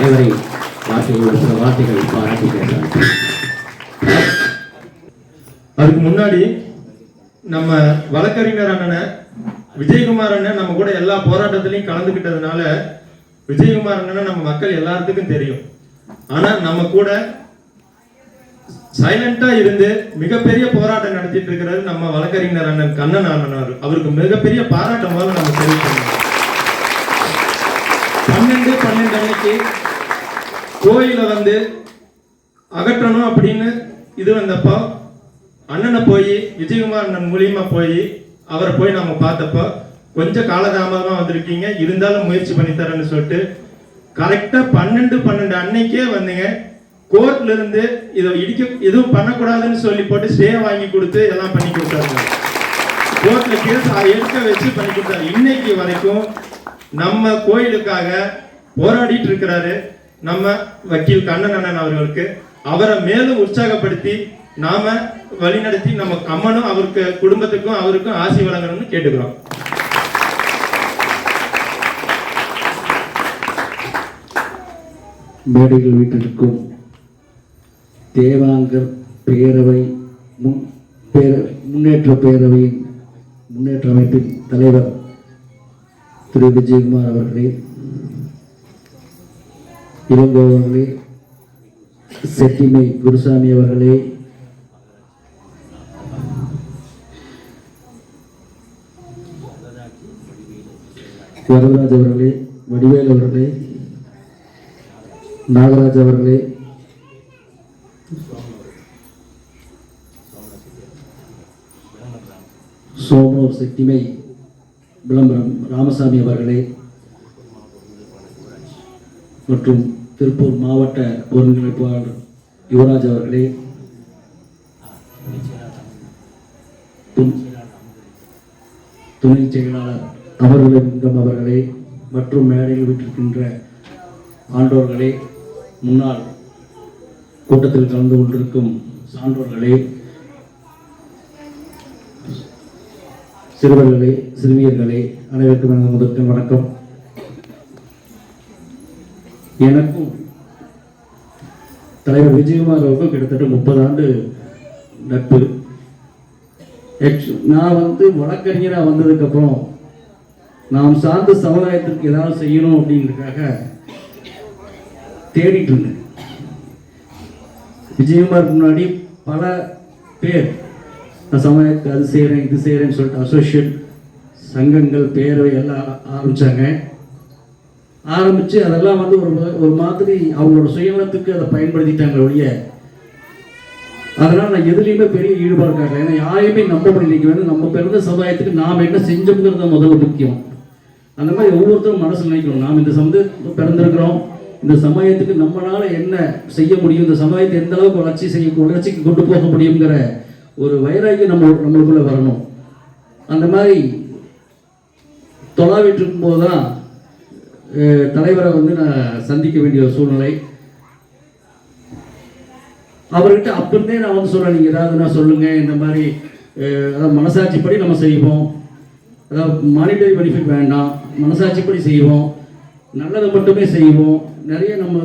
தலைவரை வார்த்தைகள் சில வார்த்தைகள் பாராட்டி கேட்டார். அதுக்கு முன்னாடி நம்ம வழக்கறிஞர் அண்ணனை விஜயகுமார் அண்ணன் நம்ம கூட எல்லா போராட்டத்திலையும் கலந்துக்கிட்டதுனால விஜயகுமார் அண்ணனை நம்ம மக்கள் எல்லாத்துக்கும் தெரியும். ஆனா நம்ம கூட சைலண்டா இருந்து மிகப்பெரிய போராட்டம் நடத்திட்டு இருக்கிறது நம்ம வழக்கறிஞர் அண்ணன் கண்ணன் அண்ணன் அவருக்கு மிகப்பெரிய பாராட்டமாக நம்ம தெரிவிக்கணும். பன்னெண்டு பன்னெண்டு அன்னைக்கு கோயிலை வந்து அகற்றணும் அப்படின்னு இது வந்தப்போ அண்ணனை போய் விஜயகுமார் அண்ணன் மூலியமா போய் அவரை போய் நம்ம பார்த்தப்போ கொஞ்சம் காலதாமதமாக வந்திருக்கீங்க. இருந்தாலும் முயற்சி பண்ணி தரேன்னு சொல்லிட்டு கரெக்டாக பன்னெண்டு பன்னெண்டு அன்னைக்கே வந்துங்க கோர்ட்ல இருந்து இதை இடிக்க எதுவும் பண்ணக்கூடாதுன்னு சொல்லி போட்டு ஸ்டே வாங்கி கொடுத்து எல்லாம் பண்ணி கொடுத்தாருங்க கோர்ட்ல கேஸ் எடுக்க வச்சு பண்ணி கொடுத்தாரு இன்னைக்கு வரைக்கும் நம்ம கோயிலுக்காக போராடிட்டு இருக்கிறாரு. நம்ம வக்கீல் கண்ணன் அண்ணன் அவர்களுக்கு அவரை மேலும் உற்சாகப்படுத்தி நாம வழிநடத்தி நம்ம அம்மனும் அவருக்கு குடும்பத்துக்கும் அவருக்கும் ஆசி வழங்கணும்னு கேட்டுக்கிறோம். மேடைகள் வீட்டிற்கும் தேவாங்கர் பேரவை முன் பேர முன்னேற்ற பேரவையின் முன்னேற்ற அமைப்பின் தலைவர் திரு விஜயகுமார் அவர்களே இளங்கோ அவர்களே செட்டிமை குருசாமி அவர்களே வரதராஜ் அவர்களே வடிவேல் அவர்களே நாகராஜ் அவர்களே சோமனூர் செட்டிமை விளம்பரம் ராமசாமி அவர்களே மற்றும் திருப்பூர் மாவட்ட ஒருங்கிணைப்பாளர் யுவராஜ் அவர்களே. துணை- செயலாளர் அமர்விலிங்கம் அவர்களே மற்றும் மேடையில் விட்டிருக்கின்ற ஆண்டோர்களே முன்னாள் கூட்டத்தில் கலந்து கொண்டிருக்கும் சான்றோர்களே சிறுவர்களே சிறுமியர்களே அனைவருக்கும் எனது முதற்கண் வணக்கம். எனக்கும் தலைவர் விஜயகுமார் அவருக்கும் கிட்டத்தட்ட முப்பது ஆண்டு நட்பு. நான் வந்து வழக்கறிஞராக வந்ததுக்கப்புறம் நாம் சார்ந்த சமுதாயத்திற்கு ஏதாவது செய்யணும் அப்படிங்கிறதுக்காக தேடிட்டு இருந்தேன். விஜயகுமார் முன்னாடி பல பேர் நான் சமுதாயத்துக்கு அது செய்கிறேன் இது செய்கிறேன்னு சொல்லிட்டு அசோசியேட் சங்கங்கள் பேரவை எல்லாம் ஆரம்பித்தாங்க ஆரம்பித்து அதெல்லாம் வந்து ஒரு ஒரு மாதிரி அவங்களோட சுயநலத்துக்கு அதை பயன்படுத்திட்டாங்க ஒழிய அதனால் நான் எதுலேயுமே பெரிய ஈடுபாடு காட்டல. ஏன்னா யாரையுமே நம்ப முடியல. இன்னைக்கு வந்து நம்ம பிறந்த சமுதாயத்துக்கு நாம் என்ன செஞ்சோங்கிறது தான் முதல்ல முக்கியம். அந்த மாதிரி ஒவ்வொருத்தரும் மனசில் நினைக்கணும். நாம் இந்த சமுதாயத்துக்கு பிறந்திருக்கிறோம். இந்த சமுதாயத்துக்கு நம்மளால என்ன செய்ய முடியும்? இந்த சமுதாயத்தை எந்த அளவுக்கு வளர்ச்சி செய்ய வளர்ச்சிக்கு கொண்டு போக முடியுங்கிற ஒரு வைராக்கியம் நம்ம நம்மளுக்குள்ளே வரணும். அந்த மாதிரி தொலாவிட்டு இருக்கும்போது தான் தலைவரை வந்து நான் சந்திக்க வேண்டிய ஒரு சூழ்நிலை. அவர்கிட்ட அப்பிருந்தே நான் வந்து சொல்கிறேன் நீங்கள் ஏதாவதுனா சொல்லுங்க. இந்த மாதிரி அதாவது மனசாட்சிப்படி நம்ம செய்வோம். அதாவது மானிட்டரி பெனிஃபிட் வேண்டாம். மனசாட்சிப்படி செய்வோம். நல்லதை மட்டுமே செய்வோம். நிறைய நம்ம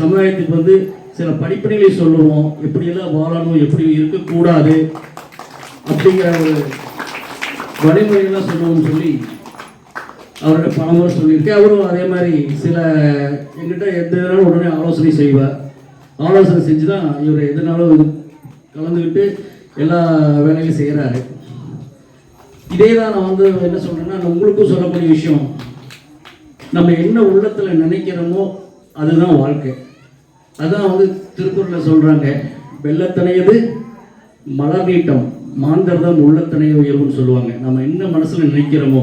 சமுதாயத்துக்கு வந்து சில படிப்படிகளை சொல்லுவோம். எப்படியெல்லாம் வாழணும் எப்படி இருக்கக்கூடாது அப்படிங்கிற ஒரு வழிமுறைகள்லாம் சொல்லுவோம்னு சொல்லி அவர்கிட்ட பலமுறை சொல்லியிருக்கேன். அவரும் அதே மாதிரி சில எங்கிட்ட எந்த இதனாலும் உடனே ஆலோசனை செய்வார். ஆலோசனை செஞ்சு தான் இவர் எதுனாலும் கலந்துக்கிட்டு எல்லா வேலையும் செய்கிறாரு இதே தான் நான் வந்து என்ன சொல்கிறேன்னா நான் உங்களுக்கும் சொல்லக்கூடிய விஷயம். நம்ம என்ன உள்ளத்தில் நினைக்கிறோமோ அதுதான் வாழ்க்கை. அதுதான் வந்து திருக்குறளில் சொல்கிறாங்க வெள்ளத்தனையது மலர் நீட்டம் மாந்தர்தான் உள்ளத்தனைய உயர்வுன்னு சொல்லுவாங்க. நம்ம என்ன மனசில் நினைக்கிறோமோ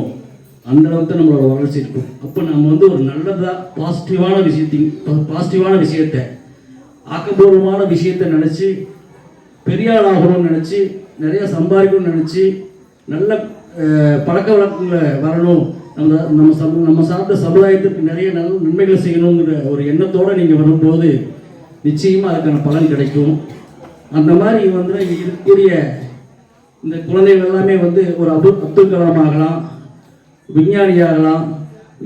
அந்த அளவுக்கு நம்மளோட வளர்ச்சி இருக்கும். அப்போ நம்ம வந்து ஒரு நல்லதாக பாசிட்டிவான விஷயத்தையும் பாசிட்டிவான விஷயத்தை ஆக்கப்பூர்வமான விஷயத்தை நினச்சி பெரிய ஆளாகணும்னு ஆகணும்னு நினச்சி நிறைய சம்பாதிக்கணும்னு நினச்சி நல்ல பழக்க வழக்கங்களை வரணும். நம்ம நம்ம சம நம்ம சார்ந்த சமுதாயத்திற்கு நிறைய நல்ல நன்மைகளை செய்யணுங்கிற ஒரு எண்ணத்தோடு நீங்கள் வரும்போது நிச்சயமாக அதுக்கான பலன் கிடைக்கும். அந்த மாதிரி வந்து இருக்கக்கூடிய இந்த குழந்தைகள் எல்லாமே வந்து ஒரு அப்துல் அப்துல் கலாம் ஆகலாம். விஞ்ஞானி ஆகலாம்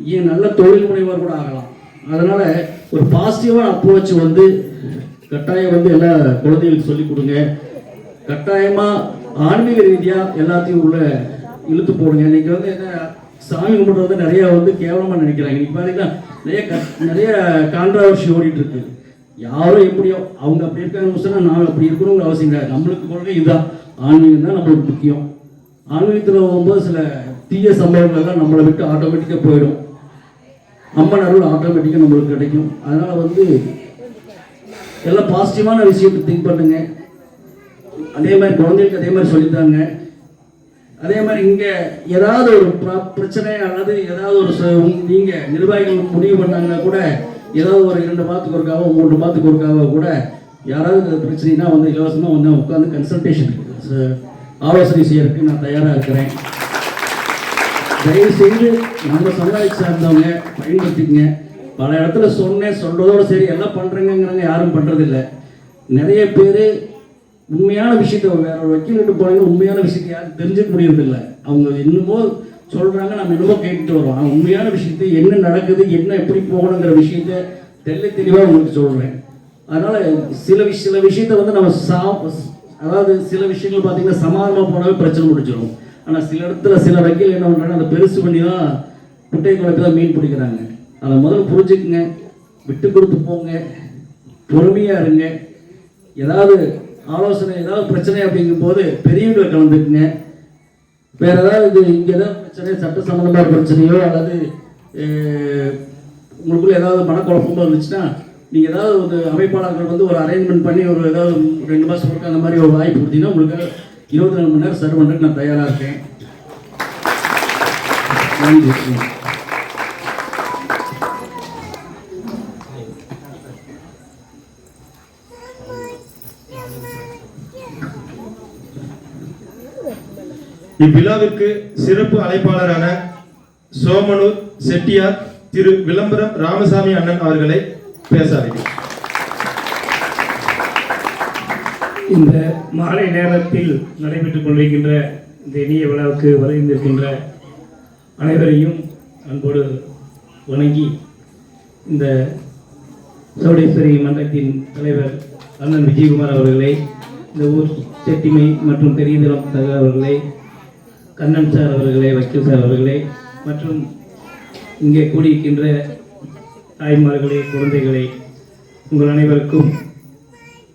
நல்ல தொழில் முனைவர் கூட ஆகலாம். அதனால் ஒரு பாசிட்டிவான அப்ரோச் வந்து கட்டாயம் வந்து எல்லா குழந்தைகளுக்கு சொல்லிக் கொடுங்க. கட்டாயமாக ஆன்மீக ரீதியாக எல்லாத்தையும் உள்ள இழுத்து போடுங்க. இன்னைக்கு வந்து என்ன சாமி கும்பிட்றது வந்து நிறைய வந்து கேவலமாக நினைக்கிறாங்க. இன்னைக்கு பார்த்தீங்கன்னா நிறைய க- நிறைய கான்ட்ரவர்சி ஓடிட்டு இருக்கு யாரும் எப்படியோ அவங்க அப்படி இருக்காங்க சொன்னால் நான் அப்படி இருக்கணுங்கிற அவசியம் கிடையாது. நம்மளுக்கு கொள்கை இதுதான். ஆன்மீகம் தான் நம்மளுக்கு முக்கியம். ஆன்மீகத்தில் போகும்போது சில தீய சம்பவங்கள்லாம் நம்மளை விட்டு ஆட்டோமேட்டிக்காக போயிடும். அம்மன் அருள் ஆட்டோமேட்டிக்காக நம்மளுக்கு கிடைக்கும். அதனால் வந்து எல்லாம் பாசிட்டிவான விஷயத்தை திங்க் பண்ணுங்க. அதே மாதிரி குழந்தைகளுக்கு அதே மாதிரி சொல்லித்தாங்க. அதே மாதிரி இங்கே ஏதாவது ஒரு பிரச்சனை அல்லது ஏதாவது ஒரு நீங்கள் நிர்வாகிகள் முடிவு பண்ணாங்கன்னா கூட ஏதாவது ஒரு இரண்டு மாதத்துக்கு ஒருக்காவோ மூன்று மாதத்துக்கு ஒருக்காவோ கூட யாராவது பிரச்சனைனா வந்து இலவசமாக வந்து உட்காந்து கன்சல்டேஷன் ஆலோசனை செய்யறதுக்கு நான் தயாராக இருக்கிறேன். தயவு செய்து நம்ம சமுதாயத்தை சார்ந்தவங்க பயன்படுத்திக்கங்க. பல இடத்துல சொன்னேன் சொல்றதோட சரி எல்லாம் பண்ணுறேங்கிறாங்க யாரும் பண்ணுறதில்ல நிறைய பேர் உண்மையான விஷயத்த வேற ஒரு வக்கீல்கிட்ட போனாங்க உண்மையான விஷயத்தை யாரும் தெரிஞ்சுக்க முடியறதில்ல. அவங்க என்னமோ சொல்கிறாங்க நம்ம என்னமோ கேட்டுட்டு வரோம். ஆனால் உண்மையான விஷயத்த என்ன நடக்குது என்ன எப்படி போகணுங்கிற விஷயத்த தெள்ள தெளிவாக உங்களுக்கு சொல்கிறேன் அதனால் சில விஷ சில விஷயத்த வந்து நம்ம சா அதாவது சில விஷயங்கள் பார்த்தீங்கன்னா சமாதானமாக போனாவே பிரச்சனை முடிச்சிடும் ஆனால் சில இடத்துல சில வக்கீல் என்ன பண்ணுறாங்க அதை பெருசு பண்ணி தான் குட்டை குழப்பி தான் மீன் பிடிக்கிறாங்க. அதை முதல்ல புரிஞ்சுக்குங்க. விட்டு கொடுத்து போங்க. பொறுமையாக இருங்க. ஏதாவது ஆலோசனை ஏதாவது பிரச்சனை அப்படிங்கும்போது பெரியவங்களை கலந்துக்குங்க. வேற ஏதாவது இங்கே ஏதாவது பிரச்சனை சட்ட சம்மந்தமான பிரச்சனையோ அல்லது உங்களுக்குள்ள ஏதாவது மனக்குழப்பமோ இருந்துச்சுன்னா நீங்கள் ஏதாவது ஒரு அமைப்பாளர்கள் வந்து ஒரு அரேஞ்ச்மெண்ட் பண்ணி ஒரு ஏதாவது ரெண்டு மாதம் கொடுக்க அந்த மாதிரி ஒரு வாய்ப்பு கொடுத்தீங்கன்னா உங்களுக்கு இருபத்தி நாலு மணி நேரம் சர்வ் பண்ணுறதுக்கு நான் தயாராக இருக்கேன். நன்றி. இவ்விழாவிற்கு சிறப்பு அழைப்பாளரான சோமனூர் செட்டியார் திரு விளம்பரம் ராமசாமி அண்ணன் அவர்களை பேச இந்த மாலை நேரத்தில் நடைபெற்றுக் கொண்டிருக்கின்ற இந்த இனிய விழாவுக்கு வருகின்றிருக்கின்ற அனைவரையும் அன்போடு வணங்கி இந்த சௌடேஸ்வரி மன்றத்தின் தலைவர் அண்ணன் விஜயகுமார் அவர்களை இந்த ஊர் செட்டிமை மற்றும் பெரியதளம் தக அவர்களை கண்ணன் சார் அவர்களே வக்கீல் சார் அவர்களே மற்றும் இங்கே கூடியிருக்கின்ற தாய்மார்களே குழந்தைகளை உங்கள் அனைவருக்கும்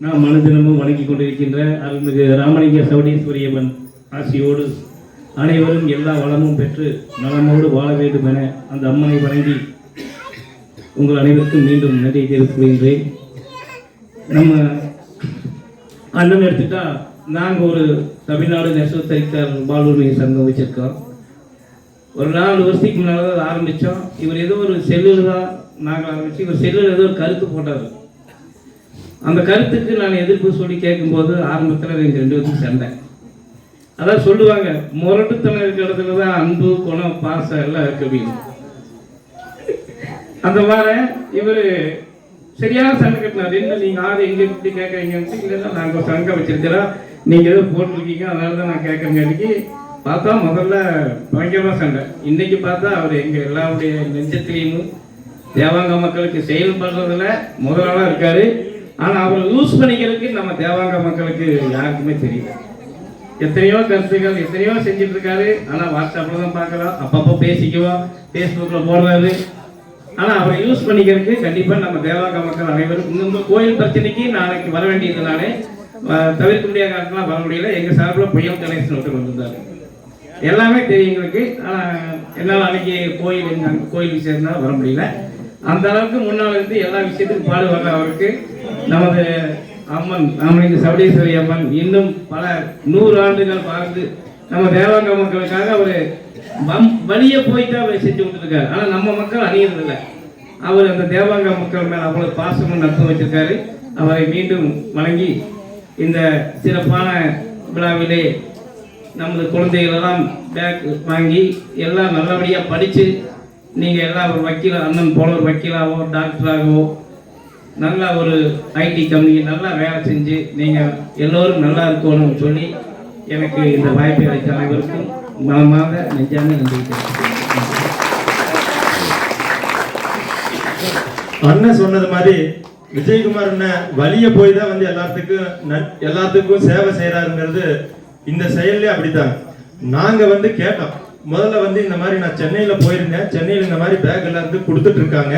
நாம் மனதினமும் வணங்கிக் கொண்டிருக்கின்ற அருள்மிகு ராமலிங்க சவுடீஸ்வரியம்மன் ஆசியோடு அனைவரும் எல்லா வளமும் பெற்று நலமோடு வாழ வேண்டும் என அந்த அம்மனை வணங்கி உங்கள் அனைவருக்கும் மீண்டும் நன்றி தெரிவிக்கின்றேன் நம்ம அண்ணன் எடுத்துட்டா நாங்கள் ஒரு தமிழ்நாடு நெசவு தறிக்கார் பாலூர்மை சங்கம் வச்சுருக்கோம். ஒரு நாலு வருஷத்துக்கு முன்னால் தான் ஆரம்பித்தோம் இவர் ஏதோ ஒரு செல்லில் தான் நாங்கள் ஆரம்பித்து இவர் செல்லில் ஏதோ ஒரு கருத்து போட்டார். அந்த கருத்துக்கு நான் எதிர்ப்பு சொல்லி கேட்கும்போது ஆரம்பத்தில் எங்கள் ரெண்டு பேருக்கும் சண்டை. அதான் சொல்லுவாங்க முரட்டுத்தனம் இருக்கிற இடத்துல தான் அன்பு குணம் பாசம் எல்லாம் இருக்கு அப்படின்னு. அந்த மாதிரி இவர் சரியான சண்டை கட்டினார். என்ன நீங்கள் ஆறு எங்கே இப்படி கேட்குறீங்கன்ட்டு இல்லைன்னா நாங்கள் சங்கம் வச்சிருக்கிறோம் நீங்கள் ஏதோ போட்டிருக்கீங்க அதனால தான் நான் கேட்குறேங்காட்டிக்கு பார்த்தா முதல்ல பயங்கரமாக சண்டை. இன்னைக்கு பார்த்தா அவர் எங்கள் எல்லாருடைய நெஞ்சத்திலையும் தேவாங்க மக்களுக்கு செயல்படுறதுல முதலாளாக இருக்காரு. ஆனால் அவரை யூஸ் பண்ணிக்கிறதுக்கு நம்ம தேவாங்க மக்களுக்கு யாருக்குமே தெரியல. எத்தனையோ கருத்துக்கள் எத்தனையோ செஞ்சுட்டு இருக்காரு ஆனால் வாட்ஸ்அப்பில் தான் பார்க்கலாம். அப்பப்போ பேசிக்குவோம் ஃபேஸ்புக்கில் போடுறாரு. ஆனால் அவரை யூஸ் பண்ணிக்கிறதுக்கு கண்டிப்பாக நம்ம தேவாங்க மக்கள் அனைவரும் இந்த கோயில் பிரச்சனைக்கு நாளைக்கு வர வேண்டியதுனாலே அஹ், தவிர்க்க முடியாத காலத்துலாம் வர முடியல. எங்கள் சார்பில் புயல் கணேசன் ஒருத்தர் வந்திருந்தார். எல்லாமே தெரியும் எங்களுக்கு. ஆனால் என்னால் அன்னைக்கு கோயில் எங்க அங்க கோயிலுக்கு வர முடியல. அந்த அளவுக்கு முன்னால் இருந்து எல்லா விஷயத்துக்கும் பாடுவாங்க அவருக்கு நமது அம்மன் ராமலிங்க சபடீஸ்வரி அம்மன் இன்னும் பல நூறு ஆண்டுகள் வாழ்ந்து நம்ம தேவாங்க மக்களுக்காக அவர் வம் வழியே போயிட்டு அவர் செஞ்சு கொடுத்துருக்காரு. ஆனால் நம்ம மக்கள் அணியறதில்லை. அவர் அந்த தேவாங்க மக்கள் மேலே அவ்வளோ பாசமும் நட்பும் வச்சிருக்காரு. அவரை மீண்டும் வணங்கி இந்த சிறப்பான விழாவிலே நமது குழந்தைகளெல்லாம் பேக் வாங்கி எல்லாம் நல்லபடியாக படித்து நீங்கள் எல்லாம் ஒரு வக்கீல அண்ணன் போல ஒரு வக்கீலாவோ டாக்டராகவோ நல்ல ஒரு ஐடி கம்பெனி நல்லா வேலை செஞ்சு நீங்கள் எல்லோரும் நல்லா இருக்கணும்னு சொல்லி எனக்கு இந்த வாய்ப்பை அளித்த அனைவருக்கும் மனமாக நெஞ்சாங்க நன்றி அண்ணன் சொன்னது மாதிரி விஜயகுமார் அண்ணன் வழிய போய் தான் வந்து எல்லாத்துக்கும் எல்லாத்துக்கும் சேவை செய்கிறாருங்கிறது இந்த செயல்லே அப்படித்தான். நாங்கள் வந்து கேட்டோம். முதல்ல வந்து இந்த மாதிரி நான் சென்னையில் போயிருந்தேன். சென்னையில் இந்த மாதிரி பேக் எல்லாத்துக்கும் கொடுத்துட்ருக்காங்க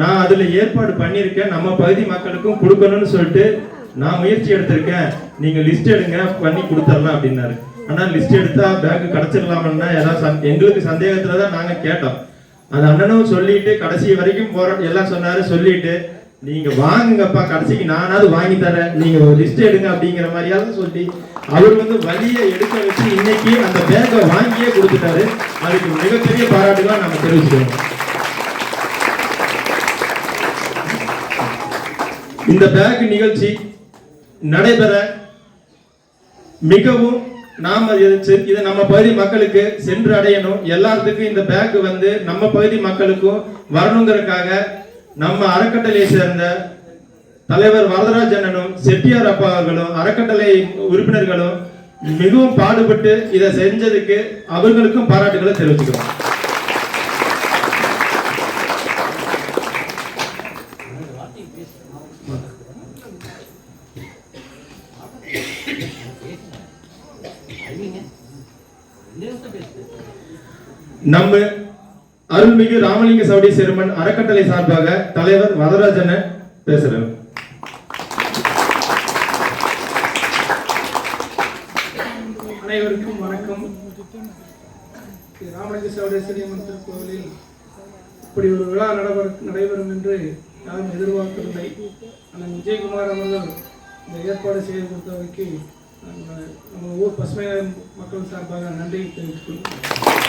நான் அதுல ஏற்பாடு பண்ணியிருக்கேன். நம்ம பகுதி மக்களுக்கும் கொடுக்கணும்னு சொல்லிட்டு நான் முயற்சி எடுத்திருக்கேன். நீங்க லிஸ்ட் எடுங்க பண்ணி கொடுத்துடலாம் அப்படின்னாரு. ஆனா லிஸ்ட் எடுத்தா பேங்க் கிடைச்சிடலாம்னா ஏதாவது எங்களுக்கு சந்தேகத்துல தான் நாங்க கேட்டோம். அந்த அண்ணனும் சொல்லிட்டு கடைசி வரைக்கும் போற எல்லாம் சொன்னாரு சொல்லிட்டு நீங்க வாங்குங்கப்பா கடைசிக்கு நானாவது வாங்கி தரேன். நீங்க ஒரு லிஸ்ட் எடுங்க அப்படிங்கிற மாதிரியாவது சொல்லி அவர் வந்து வழியை எடுக்க வச்சு இன்னைக்கு அந்த பேங்கை வாங்கியே கொடுத்துட்டாரு. அதுக்கு மிகப்பெரிய பாராட்டுதான் நம்ம தெரிவிச்சுக்கிறோம். இந்த பேக் நிகழ்ச்சி நடைபெற மிகவும் நாம் இதை இதை நம்ம பகுதி மக்களுக்கு சென்று அடையணும். எல்லாத்துக்கும் இந்த பேக் வந்து நம்ம பகுதி மக்களுக்கும் வரணுங்கிறதுக்காக நம்ம அறக்கட்டளையை சேர்ந்த தலைவர் வரதராஜ் அண்ணனும் செட்டியார் அப்பா அவர்களும் அறக்கட்டளை உறுப்பினர்களும் மிகவும் பாடுபட்டு இதை செஞ்சதுக்கு அவர்களுக்கும் பாராட்டுகளை தெரிவிச்சுக்கிறோம். நம்ம அருள்மிகு ராமலிங்க சவுடி சிறுமன் அறக்கட்டளை சார்பாக தலைவர் வரதராஜன பேசுறேன். அனைவருக்கும் வணக்கம். ராமலிங்க சவுடேஸ்வரி சௌடேஸ்வரியம்மன் திருக்கோவிலில் இப்படி ஒரு விழா நடைபெற நடைபெறும் என்று யாரும் எதிர்பார்க்கவில்லை. ஆனால் விஜயகுமார் அவர்கள் இந்த ஏற்பாடு செய்ய பொறுத்தவரைக்கும் நம்ம நம்ம ஊர் பசுமை மக்கள் சார்பாக நன்றி தெரிவித்துக் கொள்கிறேன்.